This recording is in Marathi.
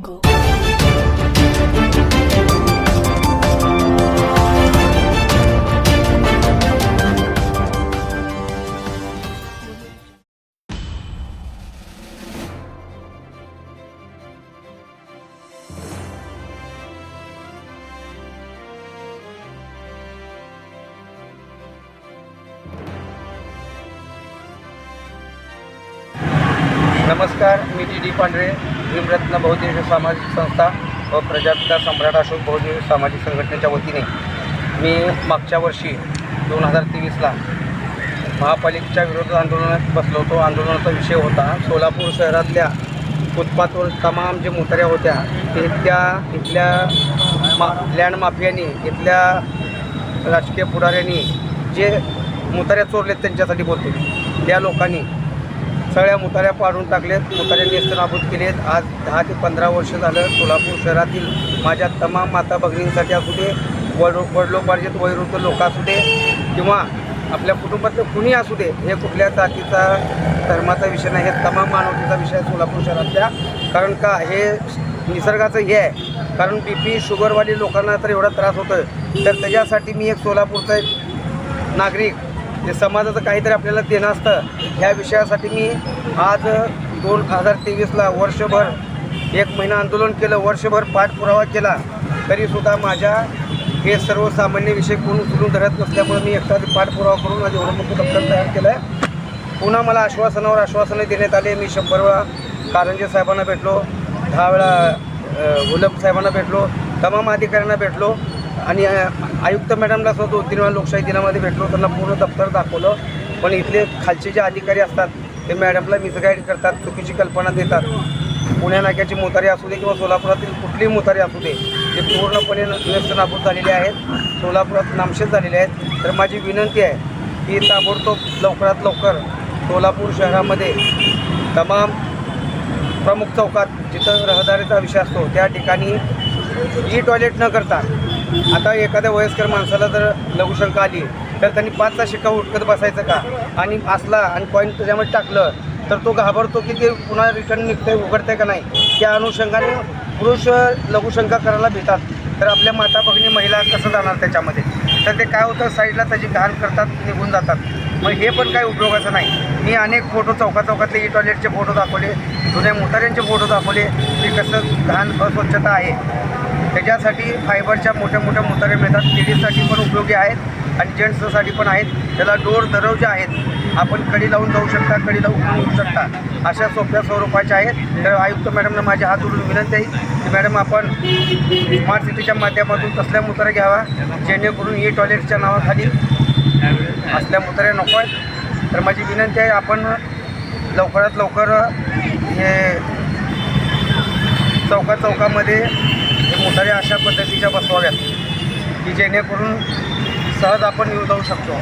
Go. नमस्कार मी टी डी पांढरे भीमरत्न बहुद्देशीय सामाजिक संस्था व प्रजापिता सम्राट अशोक बहुद्देशीय सामाजिक संघटनेच्या वतीने मी मागच्या वर्षी दोन हजार तेवीसला महापालिकेच्या विरोध आंदोलनात बसलो होतो. आंदोलनाचा विषय होता सोलापूर शहरातल्या फुटपाथवर तमाम जे मुतऱ्या होत्या ते त्या इथल्या मा लँड माफियांनी इथल्या राजकीय पुढाऱ्यांनी जे मुताऱ्या चोरलेत त्यांच्यासाठी बोलतो. त्या लोकांनी सगळ्या मुताऱ्या पाडून टाकलेत. मुतारे नेस्तनाबूत केलेत. आज दहा ते पंधरा वर्ष झालं सोलापूर शहरातील माझ्या तमाम माता भगिनींसाठी असू दे वड वडलोपार्जित वयोवृद्ध लोक असू दे किंवा आपल्या कुटुंबातलं कुणी असू दे हे कुठल्या जातीचा धर्माचा विषय नाही हे तमाम मानवतेचा विषय सोलापूर शहरातल्या. कारण का? हे निसर्गाचं हे आहे. कारण बी पी शुगरवाली लोकांना तर एवढा त्रास होतो आहे तर त्याच्यासाठी मी एक सोलापूरचा एक नागरिक जे समाजाचं काहीतरी आपल्याला देणं असतं ह्या विषयासाठी मी आज दोन हजार तेवीसला वर्षभर एक महिना आंदोलन केलं वर्षभर पाठपुरावा केला. तरीसुद्धा माझ्या हे सर्वसामान्य विषय कोण उचलून धरत नसल्यामुळे मी एकटा पाठपुरावा करून आज एवढं मोठं दप्तर तयार केलं आहे पुन्हा मला आश्वासनावर आश्वासनं देण्यात आले. मी शंभर वेळा कारंजे साहेबांना भेटलो दहा वेळा गुलब साहेबांना भेटलो तमाम अधिकाऱ्यांना भेटलो. आणि आयुक्त मॅडमला सुद्धा दोन तीन वेळा लोकशाही दिनामध्ये भेटलो त्यांना पूर्ण दप्तर दाखवलं. पण इथले खालचे जे अधिकारी असतात ते मॅडमला मिसगाईड करतात चुकीची कल्पना देतात. पुण्या नाक्याची मोतारी असू दे किंवा सोलापुरातील कुठलीही मोतारी असू दे ते पूर्णपणे व्यस्त नाबूद झालेले आहेत. सोलापुरात नामशेष झालेले आहेत. तर माझी विनंती आहे की ताबडतोब लवकरात लवकर सोलापूर शहरामध्ये तमाम प्रमुख चौकात जिथं रहदारीचा विषय असतो त्या ठिकाणी ई टॉयलेट न करता आता एखाद्या वयस्कर माणसाला जर लघुशंका आली तर त्यांनी पाचचा शिक्का उठकत बसायचं का? आणि असला आणि पॉईंट त्याच्यामध्ये टाकलं तर तो घाबरतो की ते पुन्हा रिटर्न निघतंय उघडतंय का नाही? त्या अनुषंगाने पुरुष लघुशंका करायला भेटतात. तर आपल्या माता भगिनी महिला कसं जाणार त्याच्यामध्ये? तर ते काय होतं साईडला त्याची घाण करतात निघून जातात. मग हे पण काही उपयोगाचं नाही. मी अनेक फोटो चौका चौकातले ई टॉयलेटचे फोटो दाखवले जुन्या मुताऱ्यांचे फोटो दाखवले की कसं घाण अस्वच्छता आहे. त्याच्यासाठी फायबरच्या मोठ्या मोठ्या मुतारे मिळतात. लेडीजसाठी पण उपयोगी आहेत आणि जेंट्ससाठी पण आहेत. त्याला डोर दरवाजे आहेत. आपण कडी लावून जाऊ शकता कडी लावून होऊ शकता. अशा सोप्या स्वरूपाच्या आहेत. तर आयुक्त मॅडमनं माझे हात जोडून विनंती आहे की मॅडम आपण स्मार्ट सिटीच्या माध्यमातून तसल्या मुतारा घ्यावा. जेणेकरून ई टॉयलेटच्या नावाखाली असल्या मुताऱ्या नको आहेत. तर माझी विनंती आहे आपण लवकरात लवकर हे चौका चौकामध्ये हे मोटारी अशा पद्धतीच्या बसवाव्यात की जेणेकरून सहज आपण येऊ जाऊ शकतो.